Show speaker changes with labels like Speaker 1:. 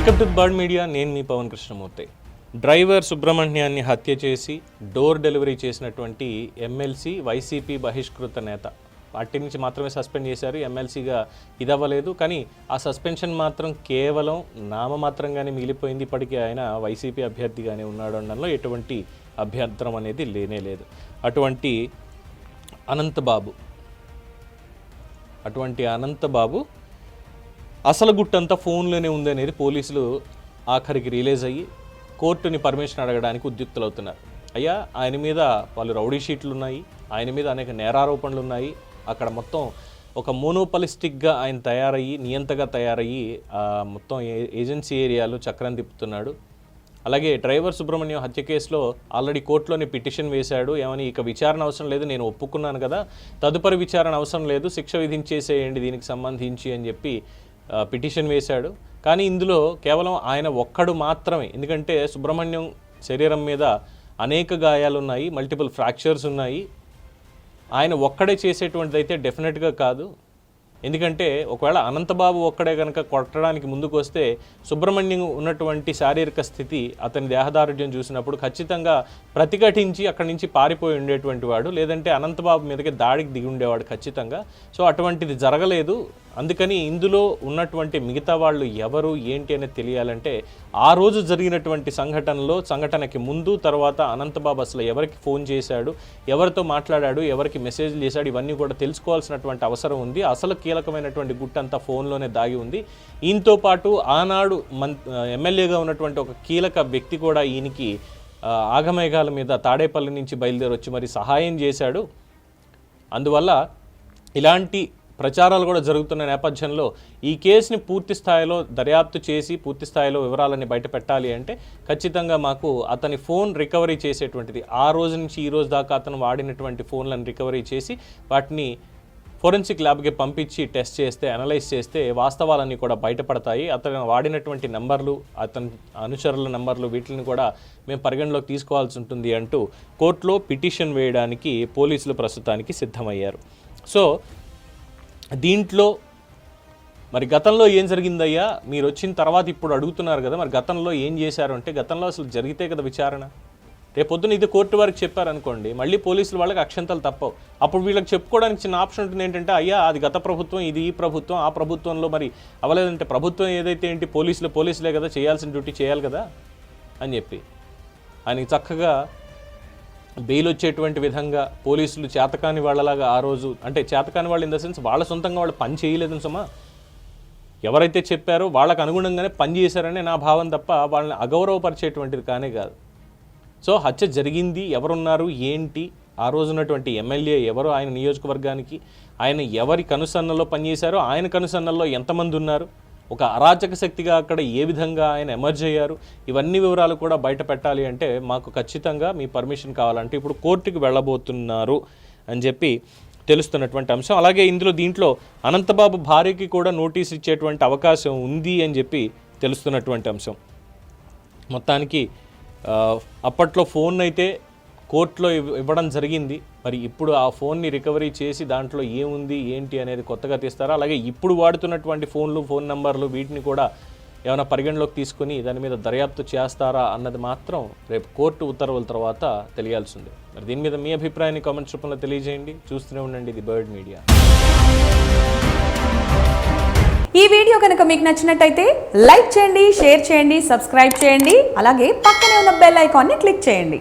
Speaker 1: Welcome to bird media నేను మీ Pavan Krishnamurthy. Driver సుబ్రహ్మణ్యాన్ని హత్య చేసి డోర్ డెలివరీ చేసినటువంటి ఎమ్మెల్సీ వైసీపీ బహిష్కృత నేత. పార్టీ నుంచి మాత్రమే సస్పెండ్ చేశారు ఎమ్మెల్సీగా ఇదవ్వలేదు. కానీ ఆ సస్పెన్షన్ మాత్రం కేవలం నామమాత్రంగానే మిగిలిపోయింది. ఇప్పటికీ ఆయన వైసీపీ అభ్యర్థిగానే ఉన్నాడు అనడంలో ఎటువంటి అభ్యంతరం అనేది లేనే లేదు. అటువంటి అనంతబాబు అటువంటి అనంతబాబు అసలు గుట్టంతా ఫోన్లోనే ఉంది అనేది పోలీసులు ఆఖరికి రిలీజ్ అయ్యి కోర్టుని పర్మిషన్ అడగడానికి ఉద్యుక్తులవుతున్నారు. అయ్యా ఆయన మీద వాళ్ళు రౌడీ షీట్లు ఉన్నాయి ఆయన మీద అనేక నేరారోపణలు ఉన్నాయి. అక్కడ మొత్తం ఒక మోనోపలిస్టిక్గా ఆయన తయారయ్యి నియంతగా తయారయ్యి మొత్తం ఏ- ఏజెన్సీ ఏరియాలో చక్రం తిప్పుతున్నాడు. అలాగే డ్రైవర్ సుబ్రహ్మణ్యం హత్య కేసులో ఆల్రెడీ కోర్టులోనే పిటిషన్ వేశాడు. ఏమని ఇక విచారణ అవసరం లేదు నేను ఒప్పుకున్నాను కదా. తదుపరి విచారణ అవసరం లేదు శిక్ష విధించేసేయండి దీనికి సంబంధించి అని చెప్పి పిటిషన్ వేశాడు. కానీ ఇందులో కేవలం ఆయన ఒక్కడు మాత్రమే. ఎందుకంటే సుబ్రహ్మణ్యం శరీరం మీద అనేక గాయాలు ఉన్నాయి మల్టిపుల్ ఫ్రాక్చర్స్ ఉన్నాయి. ఆయన ఒక్కడే చేసేటువంటిది అయితే డెఫినెట్గా కాదు. ఎందుకంటే ఒకవేళ అనంతబాబు ఒక్కడే కనుక కొట్టడానికి ముందుకు వస్తే సుబ్రహ్మణ్యం ఉన్నటువంటి శారీరక స్థితి అతని దేహదారుఢ్యం చూసినప్పుడు ఖచ్చితంగా ప్రతిఘటించి అక్కడి నుంచి పారిపోయి ఉండేటువంటి వాడు. లేదంటే అనంతబాబు మీదకి దాడికి దిగి ఉండేవాడు ఖచ్చితంగా. సో అటువంటిది జరగలేదు. అందుకని ఇందులో ఉన్నటువంటి మిగతా వాళ్ళు ఎవరు ఏంటి అనేది తెలియాలంటే ఆ రోజు జరిగినటువంటి సంఘటనలో సంఘటనకి ముందు తర్వాత అనంతబాబు అసలు ఎవరికి ఫోన్ చేశాడు ఎవరితో మాట్లాడాడు ఎవరికి మెసేజ్లు చేశాడు ఇవన్నీ కూడా తెలుసుకోవాల్సినటువంటి అవసరం ఉంది. అసలు కీలకమైనటువంటి గుట్టంతా ఫోన్లోనే దాగి ఉంది. ఈయనతో పాటు ఆనాడు మన్ ఎమ్మెల్యేగా ఉన్నటువంటి ఒక కీలక వ్యక్తి కూడా ఈయనకి ఆగమేఘాల మీద తాడేపల్లి నుంచి బయలుదేరి వచ్చి మరి సహాయం చేశాడు. అందువల్ల ఇలాంటి ప్రచారాలు కూడా జరుగుతున్న నేపథ్యంలో ఈ కేసుని పూర్తి స్థాయిలో దర్యాప్తు చేసి పూర్తి స్థాయిలో వివరాలన్నీ బయట పెట్టాలి అంటే ఖచ్చితంగా మాకు అతని ఫోన్ రికవరీ చేసేటువంటిది ఆ రోజు నుంచి ఈ రోజు దాకా అతను వాడినటువంటి ఫోన్లను రికవరీ చేసి వాటిని ఫోరెన్సిక్ ల్యాబ్కి పంపించి టెస్ట్ చేస్తే అనలైజ్ చేస్తే వాస్తవాలన్నీ కూడా బయటపడతాయి అతను వాడినటువంటి నంబర్లు అతని అనుచరుల నంబర్లు వీటిని కూడా మేము పరిగణలోకి తీసుకోవాల్సి ఉంటుంది అంటూ కోర్టులో పిటిషన్ వేయడానికి పోలీసులు ప్రస్తుతానికి సిద్ధమయ్యారు. సో దీంట్లో మరి గతంలో ఏం జరిగిందయ్యా? మీరు వచ్చిన తర్వాత ఇప్పుడు అడుగుతున్నారు కదా మరి గతంలో ఏం చేశారు? అంటే గతంలో అసలు జరిగితే కదా విచారణ? రేపొద్దున ఇది కోర్టు వారికి చెప్పారనుకోండి మళ్ళీ పోలీసులు వాళ్ళకి అక్షంతలు తప్పవు. అప్పుడు వీళ్ళకి చెప్పుకోవడానికి చిన్న ఆప్షన్ ఉంటుంది ఏంటంటే అయ్యా అది గత ప్రభుత్వం ఇది ఈ ప్రభుత్వం ఆ ప్రభుత్వంలో మరి అవ్వలేదంటే ప్రభుత్వం ఏదైతే ఏంటి పోలీసులు పోలీసులే కదా చేయాల్సిన డ్యూటీ చేయాలి కదా అని చెప్పి. ఆయనకి చక్కగా బెయిల్ వచ్చేటువంటి విధంగా పోలీసులు చేతకాని వాళ్ళలాగా ఆ రోజు అంటే చేతకాని వాళ్ళు ఇన్ ద సెన్స్ వాళ్ళ సొంతంగా వాళ్ళు పని చేయలేదని సుమా? ఎవరైతే చెప్పారో వాళ్ళకు అనుగుణంగానే పని చేశారనే నా భావం తప్ప వాళ్ళని అగౌరవపరిచేటువంటిది కానే కాదు. సో హత్య జరిగింది ఎవరున్నారు ఏంటి? ఆ రోజున్నటువంటి ఎమ్మెల్యే ఎవరు? ఆయన నియోజకవర్గానికి ఆయన ఎవరి కనుసన్నలో పనిచేశారో ఆయన కనుసన్నల్లో ఎంతమంది ఉన్నారు? ఒక అరాచక శక్తిగా అక్కడ ఏ విధంగా ఆయన ఎమర్జ్ అయ్యారు? ఇవన్నీ వివరాలు కూడా బయట పెట్టాలి అంటే మాకు ఖచ్చితంగా మీ పర్మిషన్ కావాలంటే ఇప్పుడు కోర్టుకి వెళ్ళబోతున్నారు అని చెప్పి తెలుస్తున్నటువంటి అంశం. అలాగే ఇందులో దీంట్లో అనంతబాబు భార్యకి కూడా నోటీస్ ఇచ్చేటువంటి అవకాశం ఉంది అని చెప్పి తెలుస్తున్నటువంటి అంశం. మొత్తానికి అప్పట్లో ఫోన్ అయితే కోర్టులో ఇవ్- ఇవ్వడం జరిగింది. మరి ఇప్పుడు ఆ ఫోన్ని రికవరీ చేసి దాంట్లో ఏముంది ఏంటి అనేది కొత్తగా తీస్తారా? అలాగే ఇప్పుడు వాడుతున్నటువంటి ఫోన్లు ఫోన్ నంబర్లు వీటిని కూడా ఏమైనా పరిగణలోకి తీసుకొని దాని మీద దర్యాప్తు చేస్తారా అన్నది మాత్రం రేపు కోర్టు ఉత్తర్వుల తర్వాత తెలియాల్సిందే. మరి దీని మీద మీ అభిప్రాయాన్ని కామెంట్స్ రూపంలో తెలియజేయండి. చూస్తూనే ఉండండి ఇది బర్డ్ మీడియా.
Speaker 2: ఈ వీడియో కనుక మీకు నచ్చినట్టయితే లైక్ చేయండి షేర్ చేయండి సబ్స్క్రైబ్ చేయండి. అలాగే పక్కనే ఉన్న బెల్ ఐకాన్ని క్లిక్ చేయండి.